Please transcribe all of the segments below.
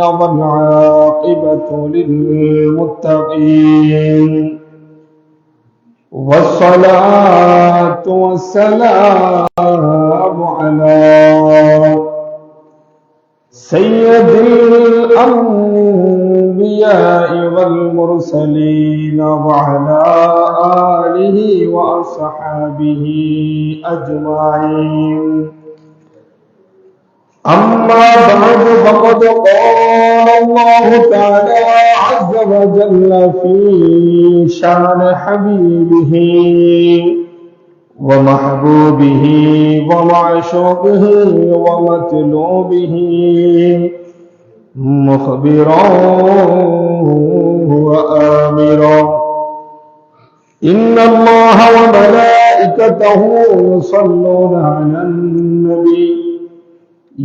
والعاقبة للمتقين. والصلاة والسلام على سيد الأنبياء والمرسلين وعلى آله وأصحابه أجمعين. أما بعد فقد قال الله تعالى عز وجل في شأن حبيبه ومحبوبه ومعشوقه ومطلوبه مخبرا وآمرا. إن الله وملائكته يصلون على النبي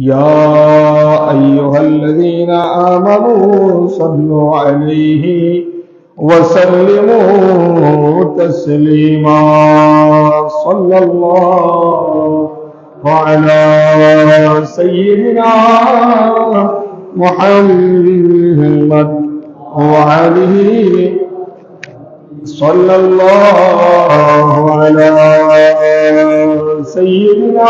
يا أيها الذين آمنوا صلوا عليه وسلموا تسليما. صلى الله على سيدنا محمد وعليه صلى الله على سيدنا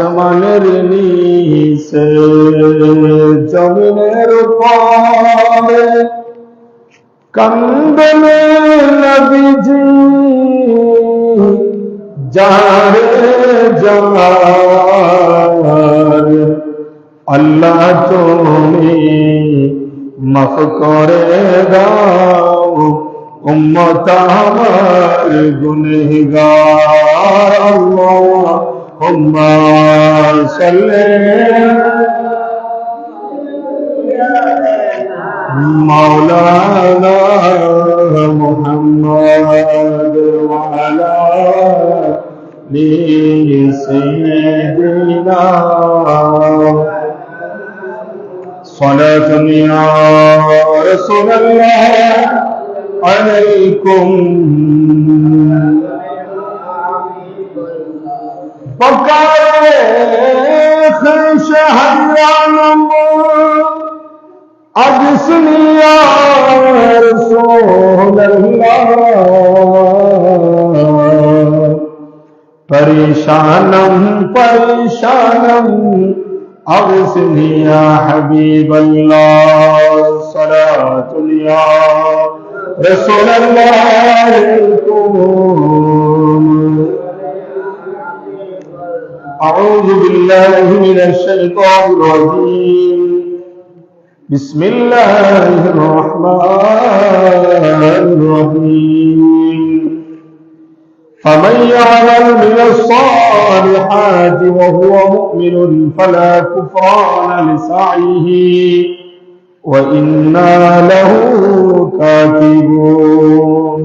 আসমানের নিচে, জমিনের পরে কন্দন নবীজি, যারে যার। আল্লাহ তুমি মাফ করে দাও, উম্মত আমার গুনহগার আল্লাহ। اللهم صل مولانا محمد وعلى آل سيدنا صلاة يا رسول الله عليكم فكيف شهران أجسني يا رسول الله پریشانم پریشانم أغسني يا حبيب الله صلاة يا رسول الله عليكم أعوذ بالله من الشيطان الرجيم. بسم الله الرحمن الرحيم. فمن يعمل من الصالحات وهو مؤمن فلا كفران لسعيه وإنا له كاتبون.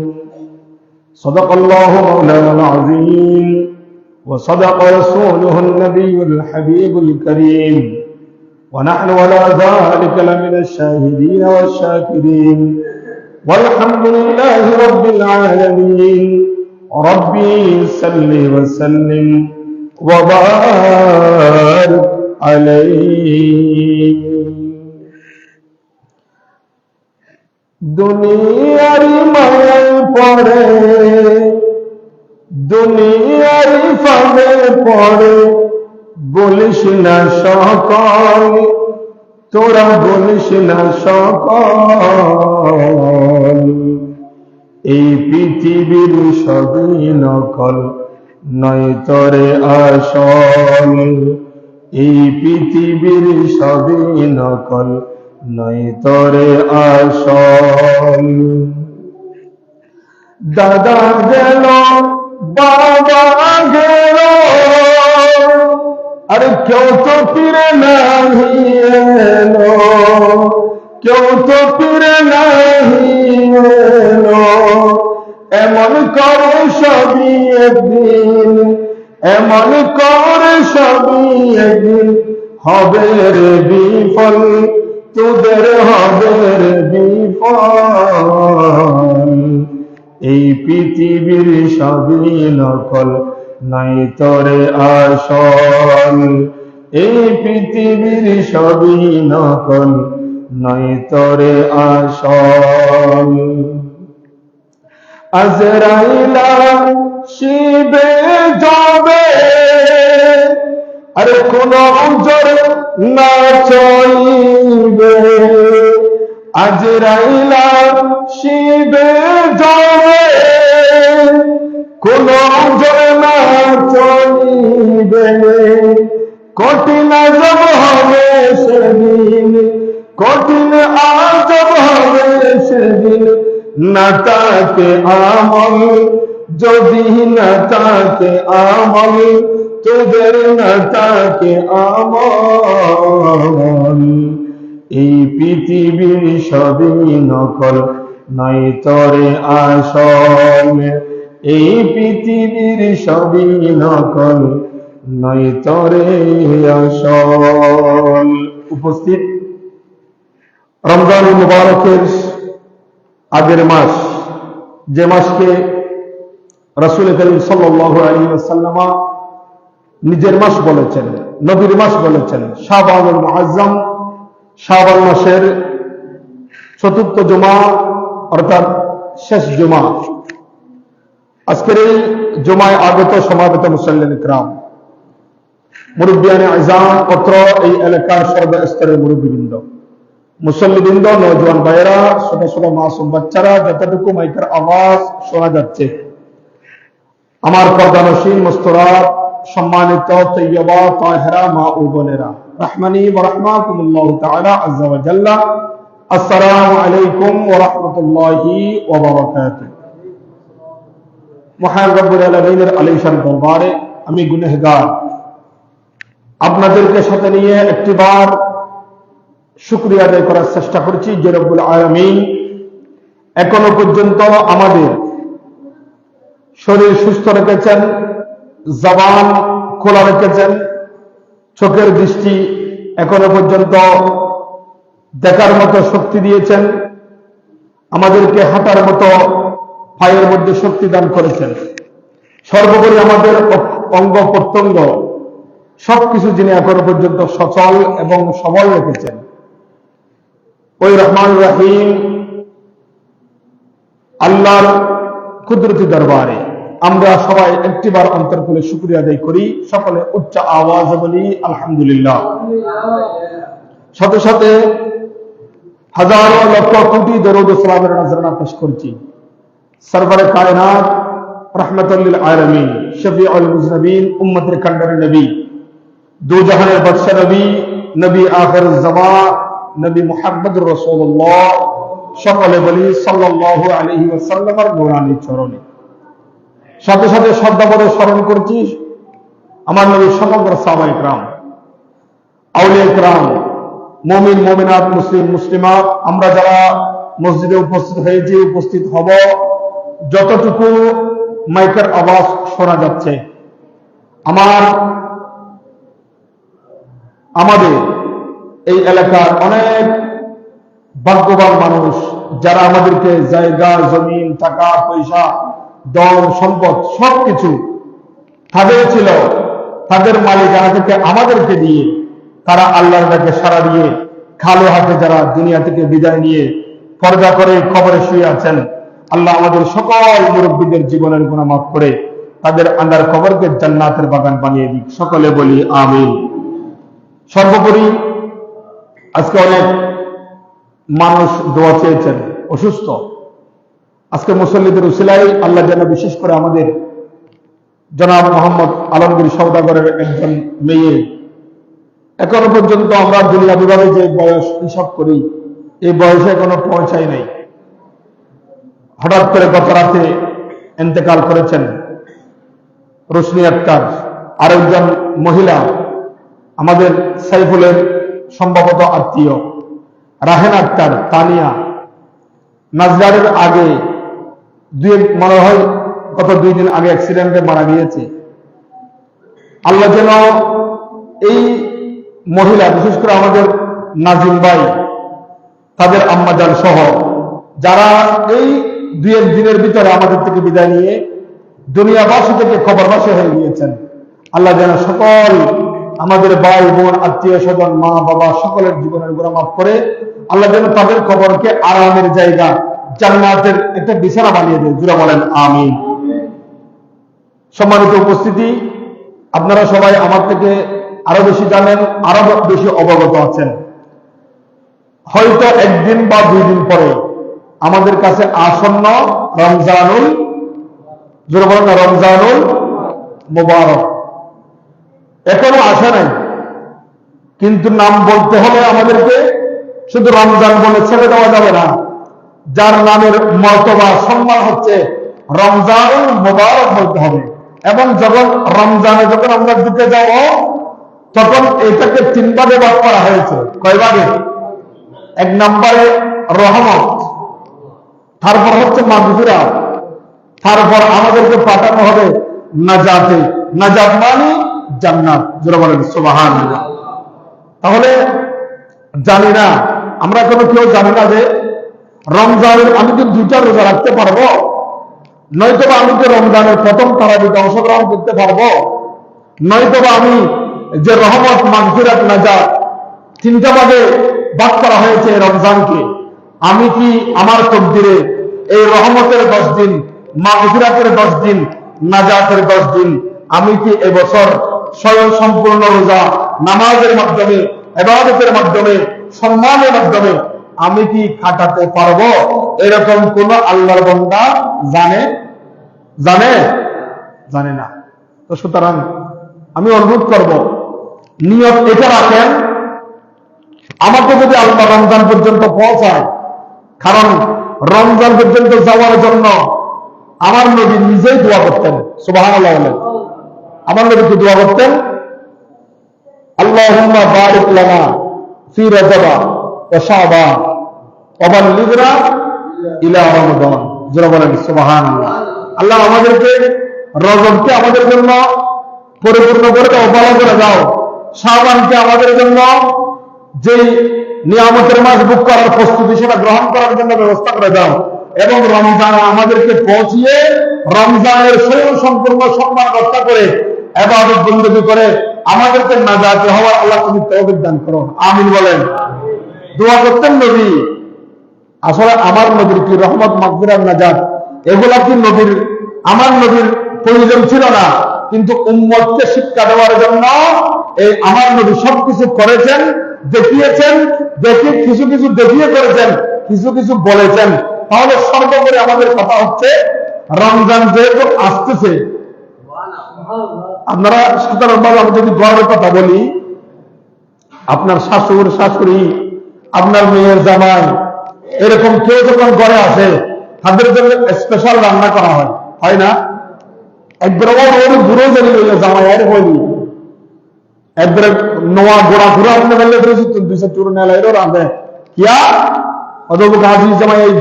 صدق الله مولانا العظيم. وصدق رسوله النبي الحبيب الكريم ونحن ولا ذلك لمن الشاهدين والشاكرين والحمد لله رب العالمين ربي صل وسلم وبارك عليه দুনিয়ার মায়ায় পড়ে দুনিয়ার ফাঁদে পড়ে, বলিস না সকল, তোরা বলিস না সকল। এই পৃথিবীর সবই নকল, নয় তরে আসল। এই পৃথিবীর সবই নকল, নয় তরে আসল। দাদা গেল বাবা গেল। আর কেউ তো ফিরে কেউ তো ফিরে নাহি এলো। এমন করে সবই একদিন, এমন করে সবই একদিন। হবে রে বিফল, তোদের হবে রে বিফল। এই পৃথিবীর সবই নকল নাই তরে আসল। এই পৃথিবীর সবই নকল নাই তরে আসল। আজরাইলা শিবে যাবে, আরে কোন অঞ্চল না চলিবে। আজরাইলা শিবে যাবে কোন অঞ্চল না চলিবে। কঠিন আজব হবে সেদিন, কঠিন আজব হবে সেদিন। না তাকে আমল, যদি না তাকে আমল, তোদের না তাকে আমল। এই পৃথিবীর সবই নকল নাই তরে আসল। এই পৃথিবীর সবই নকল নাই তরে আসল। উপস্থিত। রমজান মুবারকের আগের মাস, যে মাসকে রসুল করিম সাল্লাহ আলী সাল্লামা নিজের মাস বলেছেন, নবীর মাস বলেছেন শাহবানুল মুআজ্জম শাহবান মাসের চতুর্থ জমা, অর্থাৎ শেষ জমা। আজকের এই জমায় আগত সমাবেত মুসল্লিন ইকরাম। মুরব্বিয়ানে আজাম পত্র এই এলাকার সর্বস্তরের মুরব্বীবৃন্দ। মুসল্লিবৃন্দ নজওয়ান ভাইয়েরা, ছোট ছোট মাসুম বাচ্চারা, যতটুকু মাইকের আওয়াজ শোনা যাচ্ছে। আমার পর্দানসীন মস্তরাত সম্মানিত তৈয়বা, তাহেরা, মা ও বোনেরা। রাহমাকুমুল্লাহ তাআলা আজ্জা ওয়া জাল্লা। আসসালামু আলাইকুম ওয়া রাহমাতুল্লাহি ওয়া বারাকাতুহু। মহান রব্বুল আলামিনের আলিশান দরবারে আমি গুনাহগার। আপনাদেরকে সাথে নিয়ে একটিবার শুক্রিয়া আদায় করার চেষ্টা করছি, যে রব্বুল আলমিন এখনও পর্যন্ত আমাদের শরীর সুস্থ রেখেছেন, জবান খোলা রেখেছেন চোখের দৃষ্টি এখনও পর্যন্ত দেখার মতো শক্তি দিয়েছেন। আমাদেরকে হাঁটার মতো পায়ের মধ্যে শক্তি দান করেছেন। সর্বোপরি আমাদের অঙ্গ প্রত্যঙ্গ সবকিছু যিনি এখনও পর্যন্ত সচল এবং সবল রেখেছেন। ওই রহমান রাহিম, আল্লাহর কুদরতি দরবারে আমরা সবাই একটিবার অন্তর করে শুক্রিয়া আদায় করি। সকলে উচ্চ আওয়াজ বলি, আলহামদুলিল্লাহ। সাথে সাথে হাজারো লক্ষ কোটি দরুদ সালামের নজরানা পেশ করছি। সরবরে কায়নাত, রহমতুল্লিল আলমিন শফি আল মুজনবিন, উম্মতের খন্ডার নবী দু জাহানের বৎসা নবী নবী আখর জমা নবী মুহাম্মদ রসুল্লাহ সকলে বলি সাল্লাহ আলহি ওসাল্লামার নৌরানি চরণে। সাথে সাথে শ্রদ্ধা করে স্মরণ করছি আমার নবী সমগ্র সাবা ইকরাম আউলে ইকরাম মমিন, মমিনাত, মুসলিম, মুসলিমাত, আমরা যারা মসজিদে উপস্থিত হয়েছি, উপস্থিত হব, যতটুকু মাইকের আওয়াজ শোনা যাচ্ছে, আমার, আমাদের এই এলাকার অনেক ভাগ্যবান মানুষ, যারা আমাদেরকে জায়গা, জমিন, টাকা, পয়সা দল সম্পদ, সবকিছু তাদের ছিল। তাদের মালিকানা থেকে আমাদেরকে দিয়ে তারা আল্লাহর ডাকে সারা দিয়ে খালো হাতে যারা দুনিয়া থেকে বিদায় নিয়ে পর্দা করে খবরে শুয়ে আছেন, আল্লাহ আমাদের সকল মুরব্বীদের জীবনের গুণা মাফ করে তাদের আন্ডার খবরকে জান্নাতের বাগান বানিয়ে দিক। সকলে বলি আমি সর্বোপরি আজকে অনেক মানুষ দোয়া চেয়েছেন, অসুস্থ। আজকে মুসল্লিদের উসিলাই আল্লাহ যেন বিশেষ করে আমাদের জনাব মোহাম্মদ আলমগীর সৌদাগরের একজন মেয়ে। এখনও পর্যন্ত আমরা দুনিয়া বিভাগে যে বয়স হিসাব করি, এই বয়সে এখনও পৌঁছাই নাই। হঠাৎ করে গত রাতে এতেকাল করেছেন রোশনি আক্তার, আরেকজন মহিলা, আমাদের সাইফুলের সম্ভবত আত্মীয়, রাহেন আক্তার, তানিয়া। নাজগারের আগে দুই মনে হয় গত দুই দিন আগে অ্যাক্সিডেন্টে মারা গিয়েছে। আল্লাহ যেন এই মহিলা, বিশেষ করে আমাদের নাজিম ভাই, তাদের আম্মাজান সহ, যারা এই দুই এক দিনের ভিতরে আমাদের থেকে বিদায় নিয়ে দুনিয়াবাসী থেকে খবরবাসী হয়ে গিয়েছেন। আল্লাহ যেন সকল আমাদের ভাই, বোন, আত্মীয় স্বজন, মা, বাবা সকলের জীবনের গুণা মাফ করে, আল্লাহ যেন তাদের খবরকে আরামের জায়গা জান্নাতের একটা বিছানা বানিয়ে দেয় জুড়া বলেন আমিন। সম্মানিত উপস্থিতি আপনারা সবাই আমার থেকে আরও বেশি জানেন আরও বেশি অবগত আছেন। হয়তো একদিন বা দুই দিন পরে আমাদের কাছে আসন্ন রমজানুল জোরে বলেন না, রমজানুল মোবারক। এখনও আসে নাই কিন্তু নাম বলতে হলে আমাদেরকে শুধু রমজান বলে ছেড়ে দেওয়া যাবে না। যার নামের মর্তবা সম্মান হচ্ছে রমজানুল মোবারক বলতে হবে। এবং যখন রমজানে যখন আমরা দিতে যাব, তখন এটাকে তিন ভাগ করা হয়েছে। কয় ভাগে এক নম্বরে রহমত, তারপর হচ্ছে মাগফিরা তারপর আমাদেরকে পাঠানো হবে নাজাতে। নাজাত মানে জান্নাত। বলেন, সুবহানাল্লাহ। তাহলে জানি না, আমরা কোনো কেউ জানি না যে রমজানের আমি কি দুইটা রোজা রাখতে পারব? নয়তো আমি কি রমজানের প্রথম তারাবিতে অংশগ্রহণ করতে পারব? নয়তো আমি যে রহমত, মাগফিরাত, নাজাত, তিনটা ভাগে ভাগ করা হয়েছে রমজানকে। আমি কি আমার তকদিরে এই রহমতের দশ দিন, মাগফিরাতের দশ দিন, নাজাতের দশ দিন, আমি কি এবছর স্বয়ং সম্পূর্ণ রোজা, নামাজের মাধ্যমে, এবাদতের মাধ্যমে, সম্মানের মাধ্যমে আমি কি খাটাতে পারব? এরকম কোন আল্লাহর বন্দা জানে? জানে? জানে না। তো সুতরাং আমি অনুরোধ করব, নিয়ত এটা রাখেন, আমাকে যদি আল্লাহ রমজান পর্যন্ত পৌঁছায়, কারণ রমজান পর্যন্ত যাওয়ার জন্য আমার নবী নিজেই দোয়া করতেন সুবাহ আমার নবী কি দোয়া করতেন? আল্লাহ বারিক লানা ফি রাজাবা। আল্লাহ আমাদেরকে আমাদের জন্য পরিপূর্ণ করে দাও করে দাও। আমাদের জন্য যেই নিয়ামতের মাস বুক করার প্রস্তুতি সেটা গ্রহণ করার জন্য ব্যবস্থা করে দাও। এবং রমজান আমাদেরকে পৌঁছিয়ে রমজানের স্বয়ং সম্পূর্ণ সম্মান রক্ষা করে, এবাদত বন্দী করে আমাদেরকে নাজাতে হওয়ার আল্লাহ তুমি তৌফিক দান করো। আমিন বলেন। দোয়া করতেন নবী। আসলে আমার নবীর কি রহমত মাকবিরার নাজাত, এগুলা কি নবীর? আমার নবীর প্রয়োজন ছিল না। কিন্তু উম্মতকে শিক্ষা দেওয়ার জন্য এই আমার নবী সবকিছু করেছেন, দেখিয়েছেন, দেখি কিছু কিছু দেখিয়ে করেছেন, কিছু কিছু বলেছেন। তাহলে সর্বোপরি আমাদের কথা হচ্ছে, রমজান যেহেতু আসতেছে, আপনারা সাধারণভাবে আমি যদি গর্বের কথা বলি, আপনার শাশুড় শাশুড়ি আপনার মেয়ের জামাই, এরকম কেউ যখন ঘরে আসে, তাদের জন্য স্পেশাল রান্না করা হয়। হয় না?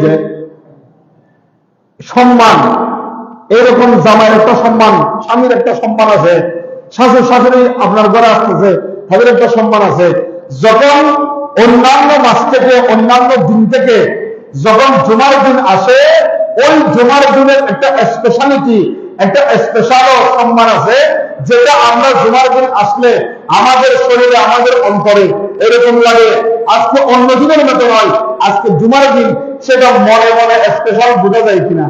যে, সম্মান। এরকম জামাইয়ের একটা সম্মান, স্বামীর একটা সম্মান আছে। শাশুর শাশুড়ি আপনার ঘরে আসতেছে, তাদের একটা সম্মান আছে। যখন অন্যান্য মাস থেকে অন্যান্য দিন থেকে যখন জুমার দিন আসে ওই জুমার দিনের একটা স্পেশালিটি একটা স্পেশাল সম্মান আছে যেটা আমরা জুমার দিন আসলে আমাদের শরীরে আমাদের অন্তরে এরকম লাগে। আজকে অন্য দিনের মতো নয় আজকে জুমার দিন সেটা মনে মনে স্পেশাল বোঝা যায় কিনা?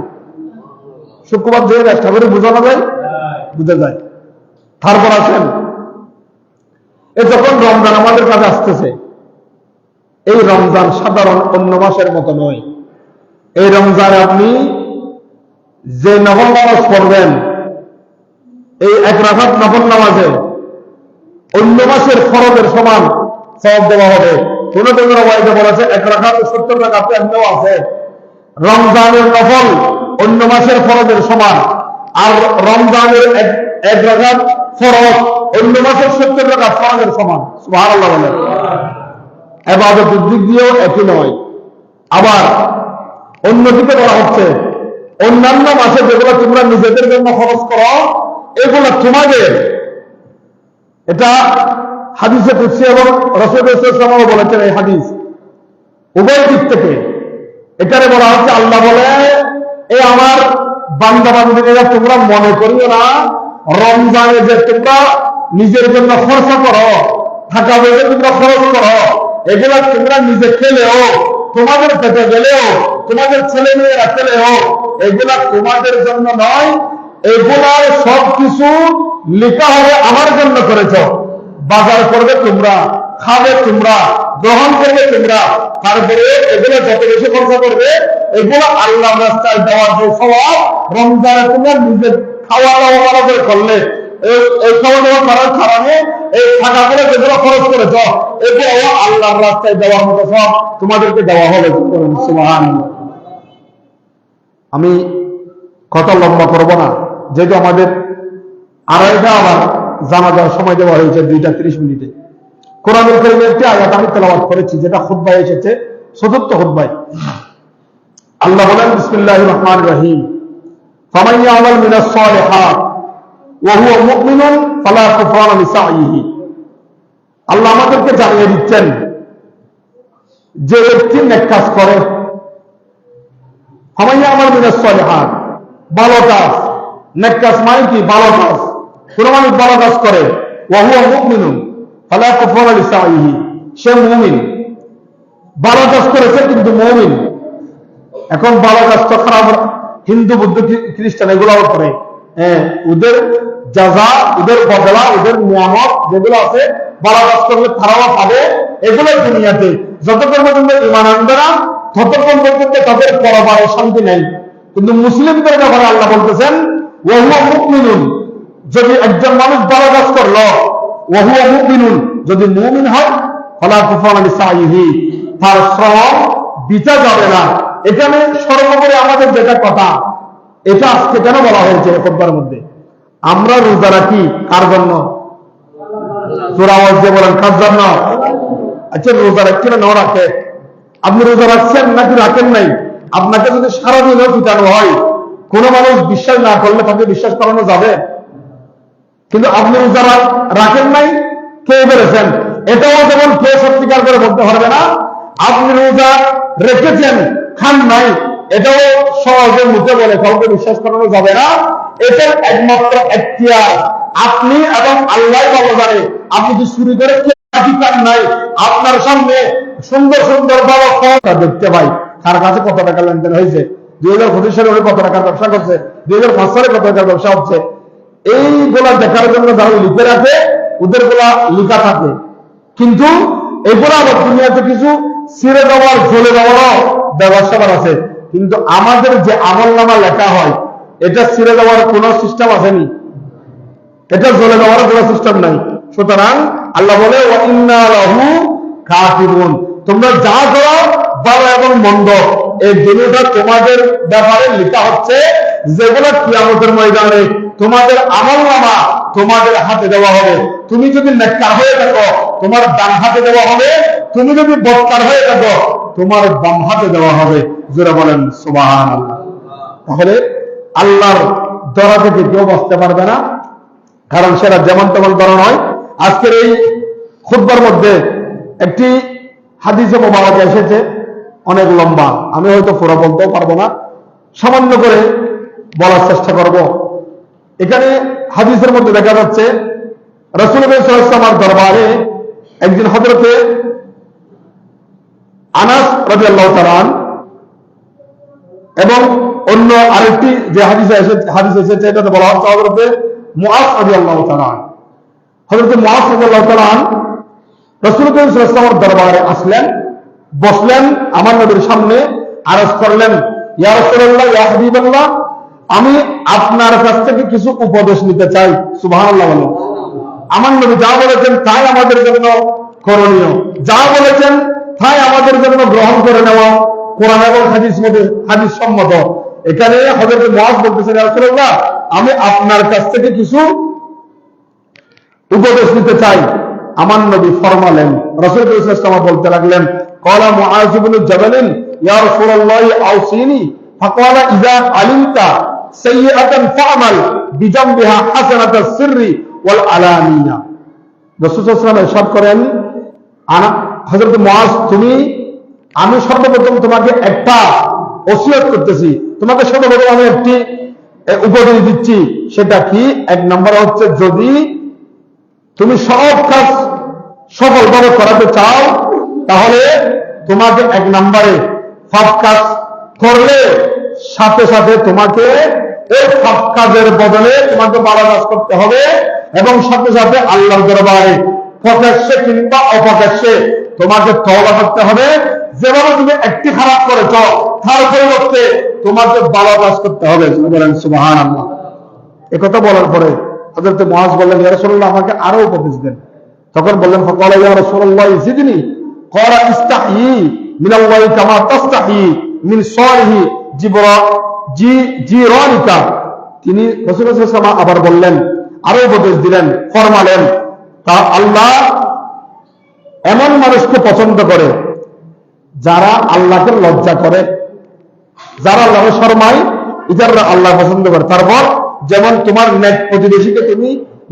শুক্রবার যে চেষ্টা করে বোঝানো যায়? বুঝা যায়। তারপর আসেন। এ যখন রমজান আমাদের কাছে আসতেছে, এই রমজান সাধারণ অন্য মাসের মতো নয়। এই রমজানে আপনি যে নফল নামাজ পড়বেন, এই এক রাখাত নফল নামাজে অন্য মাসের ফরজের সমান সব দেওয়া হবে। কোন কোন ওয়াইদে বলেছে, এক রাখাত সত্তর রাখাতে এমনিও আছে। রমজানের নফল অন্য মাসের ফরজের সমান, আর রমজানের এক রাখাত ফরজ অন্য মাসের সত্তর রাখাত ফরজের সমান, সুবহানাল্লাহ বলেন। এবাদতের দিক দিয়েও একই নয়। আবার অন্যদিকে বলা হচ্ছে, অন্যান্য মাসে যেগুলো তোমরা নিজেদের জন্য খরচ করো, এগুলো তোমাদের। এটা হাদিসে কুৎসি এবং রসুলামও বলেছেন এই হাদিস। উভয় দিক থেকে এখানে বলা হচ্ছে, আল্লাহ বলে, এ আমার বান্দা বান্ধবীরা তোমরা মনে করিও না, রমজানে যে তোমরা নিজের জন্য খরচা করো, থাকা বেড়ে তোমরা খরচ করো। এগুলা তোমরা নিজে খেলেও তোমাদের পেটে গেলেও তোমাদের ছেলে মেয়েরা খেলেও এগুলা তোমাদের জন্য নয় এগুলার সব কিছু লেখা হবে আমার জন্য করেছ। বাজার করবে তোমরা, খাবে তোমরা, গ্রহণ করবে তোমরা, তারপরে এগুলো যত বেশি খরচা করবে, এগুলো আল্লাহ রাস্তায় দেওয়ার যে স্বভাব রমজানে তোমরা নিজে খাওয়া দাওয়া করে করলে আমি কথা লম্বা করব না। যেহেতু আমাদের আড়াইটা আবার জানা যাওয়ার সময় দেওয়া হয়েছে, দুইটা ত্রিশ মিনিটে। করিমের একটি আয়াত আমি তেলাওয়াত করেছি, যেটা খুতবায় এসেছে, চতুর্থ খুতবায়। আল্লাহ বলেন, বিসমিল্লাহির রহমানির রহিম। ফামান ইয়ামাল মিনাস সালিহাত। আল্লাহ আমাদেরকে জানিয়ে দিচ্ছেন, যে ব্যক্তি নেক কাজ করে ফামান ইয়ামাল মিনাস সালিহাত, ভালো কাজ। নেক কাজ মানে কি? ভালো কাজ। কোন মানুষ ভালো কাজ করে। লিসাইহি। সে কাজ করেছে কিন্তু মুমিন। এখন ভালো কাজ তো খারাপ, হিন্দু, বুদ্ধ খ্রিস্টান এগুলাও করে। ওদের যাজা ওদের বদলা, ওদের নিয়ামত যেগুলো আছে কাজ করলে তারাও পাবে, এগুলো দুনিয়াতে। যতক্ষণ পর্যন্ত ইমান ততক্ষণ পর্যন্ত তাদের পরবারে শান্তি নেই। কিন্তু মুসলিমদের ব্যাপারে আল্লাহ বলতেছেন, ওহুয়া যদি একজন মানুষ ভালো কাজ করল, ওহুয়া মুকমিনুন যদি মুমিন হয়, ফলা সাইহি তার শ্রম বিচা যাবে না। এখানে সর্বোপরি আমাদের যেটা কথা এটা আজকে কেন বলা হয়েছে খোদ্বার মধ্যে? আমরা রোজা রাখি কার জন্য? তোরা আওয়াজ দিয়ে বলেন, কার জন্য? আচ্ছা রোজা রাখছি না রাখে? আপনি রোজা রাখছেন নাকি রাখেন নাই? আপনাকে যদি সারাদিনও পিটানো হয়, কোনো মানুষ বিশ্বাস না করলে তাকে বিশ্বাস করানো যাবে? কিন্তু আপনি রোজা রাখেন নাই? কে বলেছেন? এটাও যেমন কে সত্যিকার করে বলতে পারবে না, আপনি রোজা রেখেছেন, খান নাই এটাও সহজে মুখে বলে, কাউকে বিশ্বাস করানো যাবে না। এটার একমাত্র এখতিয়ার। আপনি এবং আল্লাহ ভালো জানে আপনি কি শুরু করে অধিকার নাই, আপনার সামনে সুন্দর সুন্দর বড় ক্ষমতা দেখতে পাই। কার কাছে কত টাকা লেনদেন হয়েছে? দুই হাজার পঁচিশ সালে কত টাকার ব্যবসা করছে? দুই হাজার পাঁচ সালে কত টাকার ব্যবসা হচ্ছে? এইগুলা দেখার জন্য যারা লিখে রাখে ওদেরগুলা লিখা থাকে। কিন্তু এগুলো আবার দুনিয়াতে কিছু ছিঁড়ে দেওয়ার জ্বলে দেওয়ারও ব্যবস্থা আছে। কিন্তু আমাদের যে আমল নামা লেখা হয়, এটা ছিঁড়ে দেওয়ার কোনো সিস্টেম আসেনি। এটা জ্বলে দেওয়ার কোনো সিস্টেম নাই। সুতরাং আল্লাহ বলে, "ওয়া ইন্না লাহু কাতিবুন তোমরা যা করো, ভালো এবং মন্দ। এই দুটোটা তোমাদের ব্যাপারে লেখা হচ্ছে, যেগুলো কিয়ামতের ময়দানে। তোমাদের আমল নামা তোমাদের হাতে দেওয়া হবে। তুমি যদি নেককার হয়ে থাকো, তোমার ডান হাতে দেওয়া হবে। তুমি যদি বৎকার হয়ে থাকো, তোমার বাম হাতে দেওয়া হবে। জোরে বলেন সুবহান তাহলে আল্লাহর দরা থেকে কেউ বাঁচতে পারবে না। কারণ সেটা যেমন তেমন করা নয়। আজকের এই খুদ্বার মধ্যে একটি হাদিসে মোবারক এসেছে, অনেক লম্বা। আমি হয়তো পুরো বলতেও পারব না। সামান্য করে বলার চেষ্টা করব। এখানে হাদিসের মধ্যে দেখা যাচ্ছে, রসুল আমার দরবারে একদিন হজরতে আনাস রাজি আল্লাহ তালান এবং অন্য আরেকটি যে হাদিস হাদিস এসেছে, এটাতে বলা হচ্ছে হজরতে মুআজ রাদিয়াল্লাহু তাআলা হযরত মুআজ রাদিয়াল্লাহু তাআলা রাসূল করিম সাল্লাল্লাহু আলাইহি দরবারে আসলেন, বসলেন, আমার নবীর সামনে আরজ করলেন, ইয়া রাসূলুল্লাহ, ইয়া হাবিবাল্লাহ আমি আপনার কাছ থেকে কিছু উপদেশ নিতে চাই। বলেন আমার নবী যা বলেছেন তাই আমাদের জন্য করণীয়। যা বলেছেন তাই আমাদের জন্য গ্রহণ করে নেওয়া কোরআন এবং হাদিস মধ্যে, হাদিস সম্মত। এখানে হযরত মুআজ বলতেছেন, ইয়া রাসূলুল্লাহ, আমি আপনার কাছ থেকে কিছু উপদেশ নিতে চাই। আমার নবী ফরমালেন রসুল ইসলাম বলতে লাগলেন, কলা মুআজিবুল জাবালিন, ইয়া রাসূলুল্লাহ আউসিনি ফাকালা, ইযা আলিমতা বিজামবিহা হাসানাতাস সিররি ওয়াল আলানিয়া রাসূল সাল্লাল্লাহু করেন, আনা, হযরত মুআজ, তুমি, আমি সর্বপ্রথম তোমাকে একটা ওসিয়ত করতেছি। তোমাকে সর্বপ্রথম আমি একটি উপদেশ দিচ্ছি। সেটা কি? এক নম্বর হচ্ছে যদি তুমি সব কাজ সফলভাবে করাতে চাও, তাহলে তোমাকে এক নম্বরে সব কাজ করলে সাথে সাথে তোমাকে এই সব কাজের বদলে তোমাকে কাজ করতে হবে এবং সাথে সাথে আল্লাহর দরবারে প্রকাশ্যে কিংবা অপ্রকাশ্যে তোমাকে তওবা করতে হবে। যেভাবে তুমি একটি খারাপ করেছ, তার পরিবর্তে তোমাকে ভালো কাজ করতে হবে। বলেন সুবাহান আল্লাহ একথা বলার পরে হযরত মুআজ বললেন, ইয়া রাসূলুল্লাহ, আমাকে আরও উপদেশ দেন। তখন বললেন, ফাকালা, ইয়া রাসূলুল্লাহ, জিদনি, ক্বালা ইস্তাহি মিনাল্লাহি কামা তাস্তাহি মিন সালিহি। জিরানিকা। তিনি আবার বললেন, আরও উপদেশ দিলেন, ফরমালেন, তা আল্লাহ এমন মানুষকে পছন্দ করে, যারা আল্লাহকে লজ্জা করে, যারা আল্লাহ শর্মায় ইতাররা আল্লাহ পছন্দ করে। তারপর যেমন তোমার নেক প্রতিবেশীকে তুমি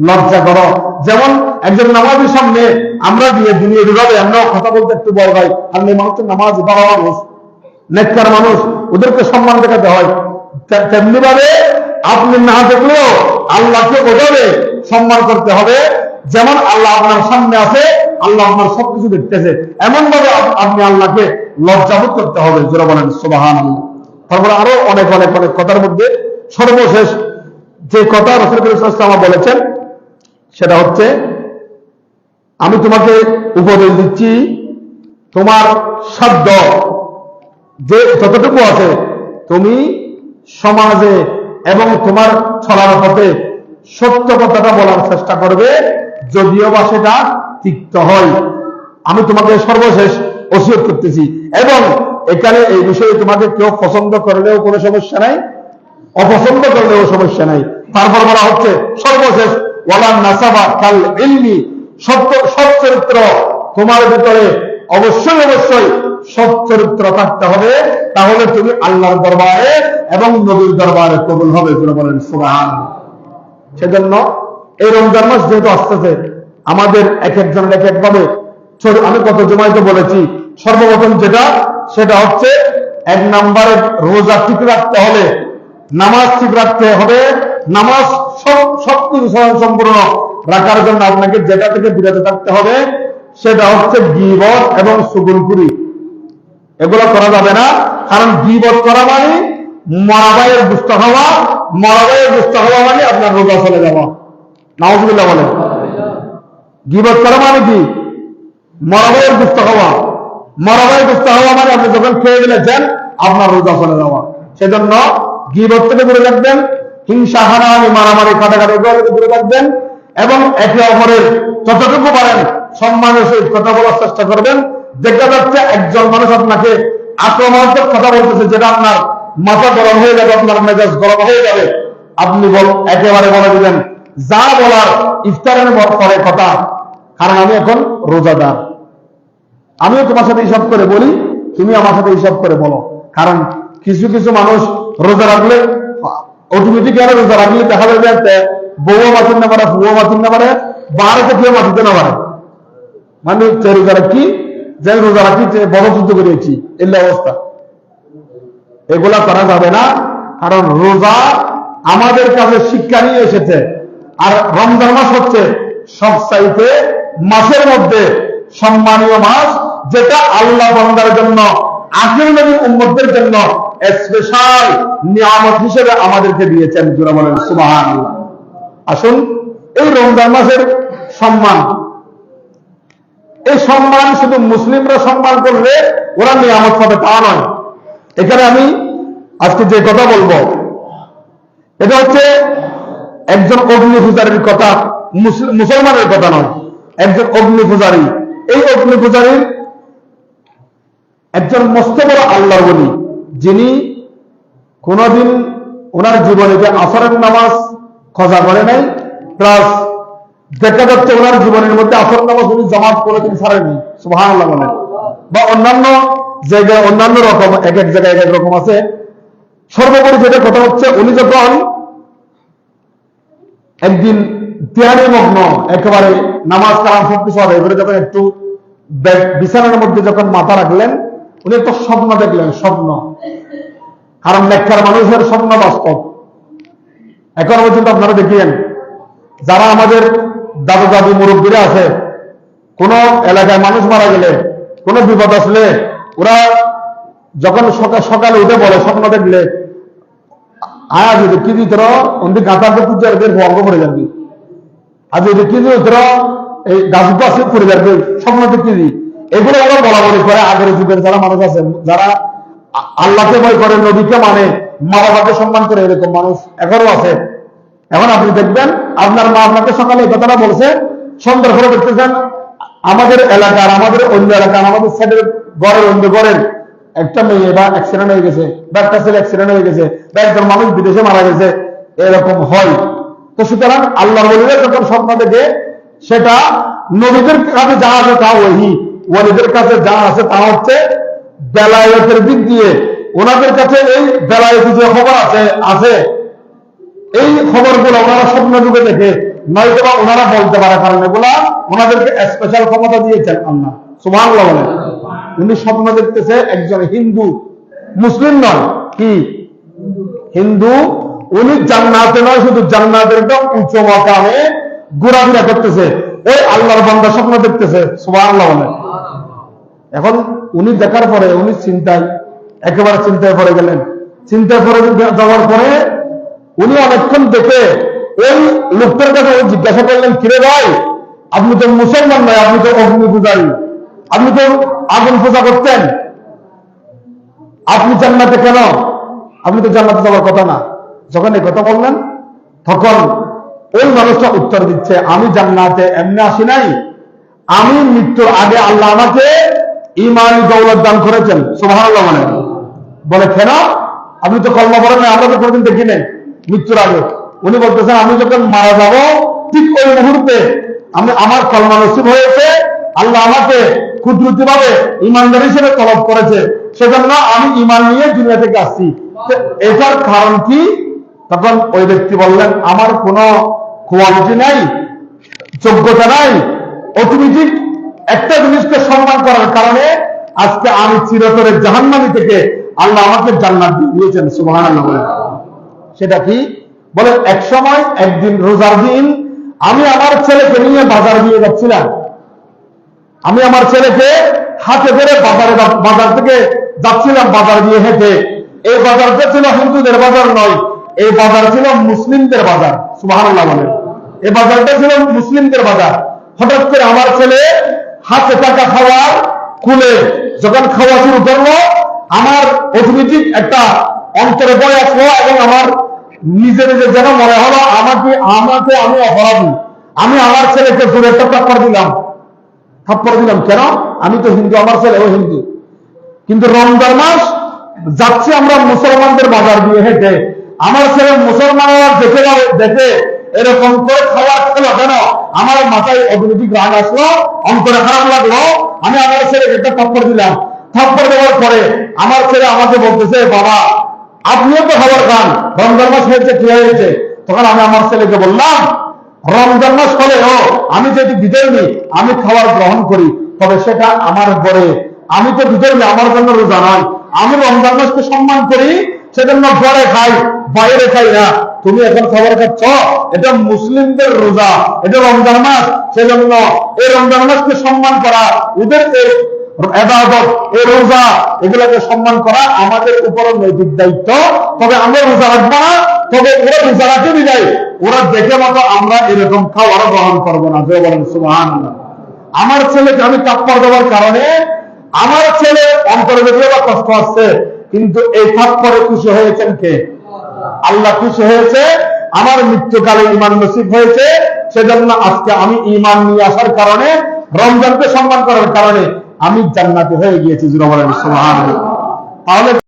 লজ্জা করো, যেমন একজন নামাজের সামনে আমরা গিয়ে দুনিয়া ঢুকাবে আমরাও কথা বলতে একটু বড় ভাই, আর মানুষের নামাজ বাবা মানুষ, নেককার মানুষ ওদেরকে সম্মান দেখাতে হয়। তেমনি ভাবে আপনি না দেখলেও আল্লাহকে ওভাবে সম্মান করতে হবে। যেমন আল্লাহ আপনার সামনে আছে, আল্লাহ আপনার সবকিছু দেখতেছে। এমন ভাবে আপনি আল্লাহকে লজ্জাবোধ করতে হবে যেটা বলেন সুবাহান তারপরে আরও অনেক অনেক অনেক কথার মধ্যে সর্বশেষ যে কথা রসুল বলেছেন, সেটা হচ্ছে, আমি তোমাকে উপদেশ দিচ্ছি, তোমার সাধ্য যে যতটুকু আছে, তুমি সমাজে এবং তোমার চলার পথে সত্য কথাটা বলার চেষ্টা করবে, যদিও বা সেটা তিক্ত হয়। আমি তোমাকে সর্বশেষ ওসিয়ত করতেছি। এবং এখানে এই বিষয়ে তোমাকে কেউ পছন্দ করলেও কোনো সমস্যা নাই, অপছন্দ করলেও সমস্যা নাই। তারপর বলা হচ্ছে, সর্বশেষ, ওয়ালান নাসাবা কাল ইলমি, সত্য সৎ চরিত্র তোমার ভিতরে অবশ্যই অবশ্যই সৎ চরিত্র থাকতে হবে, তাহলে তুমি আল্লাহর দরবারে এবং নবীর দরবারে কবুল হবে তুমি বলেন, সুবহান। সেজন্য এই রমজান মাস যেহেতু আসতেছে, আমাদের এক একজনের এক একভাবে আমি কত জমাইতে বলেছি, সর্বপ্রথম যেটা, সেটা হচ্ছে এক নম্বরে রোজা ঠিক রাখতে হবে, নামাজ ঠিক রাখতে হবে, নামাজ সব সবকিছু সম্পূর্ণ রাখার জন্য আপনাকে যেটা থেকে বিরত থাকতে হবে, সেটা হচ্ছে গিবত এবং সুগুলপুরি এগুলো করা যাবে না। কারণ গিবত করা মানে মরাবাইয়ের দুষ্ট হওয়া মরাবাইয়ের দুষ্ট হওয়া মানে আপনার রোজা চলে যাওয়া। নাউজুবিল্লাহ বলেন। গিবত করা মানে কি? মরাবাইয়ের দুষ্ট হওয়া। মরাবাইয়ের দুষ্ট হওয়া মানে আপনি যখন খেয়ে ফেলেছেন আপনার রোজা চলে যাওয়া। সেজন্য গিবত থেকে দূরে রাখবেন হিংসা, হানাহানি, মারামারি, কাটাকাটি এগুলো থেকে দূরে রাখবেন এবং একে অপরের যতটুকু পারেন সম্মানের সহিত কথা বলার চেষ্টা করবেন। দেখা যাচ্ছে একজন মানুষ আপনাকে আক্রমণাত্মক কথা বলতেছে, যেটা আপনার মাথা গরম হয়ে যাবে, আপনার মেজাজ গরম হয়ে যাবে। আপনি বল, একেবারে বলে দিলেন যা বলার ইফতারের পরে কথা। কারণ আমি এখন রোজাদার। আমিও তোমার সাথে হিসাব করে বলি, তুমি আমার সাথে হিসাব করে বলো। কারণ কিছু কিছু মানুষ রোজা রাখলে অটোমেটিক আর রোজা রাখলে? দেখা যাবে যে বউ মাতিন না পারে ফুয়ো মাতিন না পারে বাহারে কেউ মাতিতে না পারে। মানে রাখি বড় যুদ্ধ করেছি এলে অবস্থা এগুলা করা যাবে না, কারণ রোজা আমাদের কাছে শিক্ষা নিয়ে এসেছে। আর রমজান মাস হচ্ছে সব চাইতে মাসের মধ্যে সম্মানীয় মাস, যেটা আল্লাহ বন্দার জন্য, আখির নবী উম্মতদের জন্য স্পেশাল নিয়ামত হিসেবে আমাদেরকে দিয়েছেন। জোরা সুবাহান আসুন, এই রমজান মাসের সম্মান এই সম্মান শুধু মুসলিমরা সম্মান করলে ওরা নিয়ামত পাবে, তা নয়। এখানে আমি আজকে যে কথা বলব, এটা হচ্ছে একজন অগ্নি পূজারীর কথা, মুসল- মুসলমানের কথা নয়, একজন অগ্নি পূজারী এই অগ্নি পূজারীর একজন মস্ত বড় আল্লাহ বলি, যিনি কোনদিন ওনার জীবনে যে আসরের নামাজ খজা করে নাই, প্লাস দেখা যাচ্ছে ওনার জীবনের মধ্যে আসর নামাজ উনি করে তিনি ছাড়েননি সুহান বলেন। বা অন্যান্য জায়গায় অন্যান্য রকম, এক এক জায়গায় এক এক রকম আছে। সর্বোপরি যেটা কথা হচ্ছে, উনি যখন একদিন তিয়ারি মগ্ন, একেবারে নামাজ কালাম সব কিছু হবে এবারে যখন একটু বিছানার মধ্যে যখন মাথা রাখলেন, উনি একটা স্বপ্ন দেখলেন, স্বপ্ন। কারণ নেককার মানুষের স্বপ্ন বাস্তব। এখন পর্যন্ত আপনারা দেখিয়েন যারা আমাদের দাদু দাদু মুরব্বীরা আছে, কোন এলাকায় মানুষ মারা গেলে, কোন বিপদ আসলে ওরা যখন সকাল সকালে উঠে বলে, স্বপ্ন দেখলে যদি কি পড়ে যাবি। যদি কি এই পড়ে যাবে দি এগুলো ওরা বলা বলি করে, আগের যুগের যারা মানুষ আছে, যারা আল্লাহকে ভয় করে, নবীকে মানে মা বাবাকে সম্মান করে এরকম মানুষ এখনও আছে। এখন আপনি দেখবেন, আপনার মা আপনাকে সকালে কথাটা বলছে, সন্ধ্যার করে দেখতেছেন, আমাদের এলাকার, আমাদের অন্য এলাকার, আমাদের সাইডের ঘরের অন্য ঘরের একটা মেয়ে বা অ্যাক্সিডেন্ট হয়ে গেছে, বা একটা ছেলে অ্যাক্সিডেন্ট হয়ে গেছে, বা একজন মানুষ বিদেশে মারা গেছে, এরকম হয়। তো সুতরাং আল্লাহ বলিলে যখন স্বপ্ন দেখে, সেটা নবীদের কাছে যা আছে তা ওহি। ওলিদের কাছে যা আছে তা হচ্ছে বেলায়তের দিক দিয়ে। ওনাদের কাছে এই বেলায়ত যে খবর আছে আছে এই খবরগুলো ওনারা স্বপ্ন যুগে দেখে নয়তো ওনারা বলতে পারে কারণ এগুলা ওনাদেরকে স্পেশাল ক্ষমতা দিয়েছেন আল্লাহ। সুমান বলেন। উনি স্বপ্ন দেখতেছে একজন হিন্দু, মুসলিম নয়। কি? হিন্দু। উনি জান্নাতে নয়, শুধু জান্নাতের একটা উচ্চ মকামে ঘোরাফেরা করতেছে। ওই আল্লাহর বান্দা স্বপ্ন দেখতেছে আল্লাহ বলেন। এখন উনি দেখার পরে উনি চিন্তায়, একেবারে চিন্তায় পড়ে গেলেন। চিন্তায় পড়ে যাওয়ার পরে উনি অনেকক্ষণ দেখে ওই লোকটার কাছে জিজ্ঞাসা করলেন, কিরে ভাই, আপনি তো মুসলমান নয়, আপনি তো অগ্নি পূজারী। আপনি তো আগুন পূজা করতেন। আপনি জান্নাতে কেন? আপনি তো জান্নাতে যাওয়ার কথা না। যখন এই কথা বললেন, তখন ওই মানুষটা উত্তর দিচ্ছে, আমি জান্নাতে এমনি আসি নাই। আমি মৃত্যুর আগে আল্লাহ আমাকে ইমান দৌলত দান করেছেন। সুবহানাল্লাহ মানে। বলে, কেন? আপনি তো কর্ম করেন আমরা তো কোনোদিন দেখি নাই। মৃত্যুর আগে। উনি বলতেছেন, আমি যখন মারা যাব, ঠিক ওই মুহূর্তে আমি আমার কলমা নসিব হয়েছে। আল্লাহ আমাকে কুদরতি ভাবে ইমানদার হিসেবে তলব করেছে। সেজন্য আমি ইমান নিয়ে দুনিয়া থেকে আসছি। এটার কারণ কি? তখন ওই ব্যক্তি বললেন, আমার কোনো কোয়ালিটি নাই, যোগ্যতা নাই। অটোমেটিক একটা জিনিসকে সম্মান করার কারণে আজকে আমি চিরতরের জাহান্নামি থেকে আল্লাহ আমাকে জান্নাত দিয়েছেন সুবহান আল্লাহ বলে সেটা কি? বলে, এক সময় একদিন রোজার দিন আমি আমার ছেলেকে নিয়ে বাজার দিয়ে যাচ্ছিলাম। আমি আমার ছেলেকে হাতে ধরে বাজারে বাজার থেকে যাচ্ছিলাম, বাজার দিয়ে হেঁটে। এই বাজারটা ছিল হিন্দুদের বাজার নয়, এই বাজার ছিল মুসলিমদের বাজার বলেন এই বাজারটা ছিল মুসলিমদের বাজার। হঠাৎ করে আমার ছেলে হাতে টাকা খাওয়ার খুলে যখন খাওয়া শুরু করল, আমার অটোমেটিক একটা অন্তরে বয় আসলো এবং আমার নিজে নিজে যেন মনে হলো, আমাকে আমাকে আমি অপরাধী। আমি আমার ছেলেকে জোরে একটা টাক্কর দিলাম। থাপ্পড় দিলাম কেন? আমি তো হিন্দু, আমার ছেলে ও হিন্দু। কিন্তু রমজান মাস, যাচ্ছি আমরা মুসলমানদের বাজার দিয়ে হেঁটে। আমার ছেলে মুসলমানরা দেখে দেখে এরকম করে খাওয়া খেলো কেন? আমার মাথায় অটোমেটিক রাগ আসলো, অন্তরে খারাপ লাগল। আমি আমার ছেলেকে একটা থাপ্পড় দিলাম। থাপ্পড় দেওয়ার পরে আমার ছেলে আমাকে বলতেছে, বাবা আপনিও তো খবর খান। রমজান মাস হয়েছে, কি হয়েছে? তখন আমি আমার ছেলেকে বললাম, রমজান মাস হলেও আমি যদি বিধর্মী, আমি খাবার গ্রহণ করি, তবে সেটা আমার ঘরে। আমি তো বিধর্মী, আমার জন্য রোজা নয় আমি রমজান মাসকে সম্মান করি, সেজন্য ঘরে খাই, বাইরে খাই না। তুমি এখন খাবার খাচ্ছ? এটা মুসলিমদের রোজা, এটা রমজান মাস। সেজন্য এই রমজান মাসকে সম্মান করা, ওদের এবাদত রোজা, এগুলোকে সম্মান করা আমাদের উপর নৈতিক দায়িত্ব। তবে আমরা রোজা রাখব না, তবে ওরা রোজা রাখে বিদায়। ওরা দেখে মতো আমরা এরকম খাওয়ারও গ্রহণ করব না। যে বলেন সুহান আমার ছেলেকে আমি তাপ্পর দেওয়ার কারণে আমার ছেলে অন্তরে দেখলে বা কষ্ট আসছে কিন্তু এই থাপ্পরে খুশি হয়েছেন কে? আল্লাহ খুশি হয়েছে, আমার মৃত্যুকালে ইমান নসিব হয়েছে, সেজন্য আজকে আমি ইমান নিয়ে আসার কারণে, রমজানকে সম্মান করার কারণে আমি জান্নাতি হয়ে গিয়েছি জুরা বলেন সুবহানাল্লাহ। তাহলে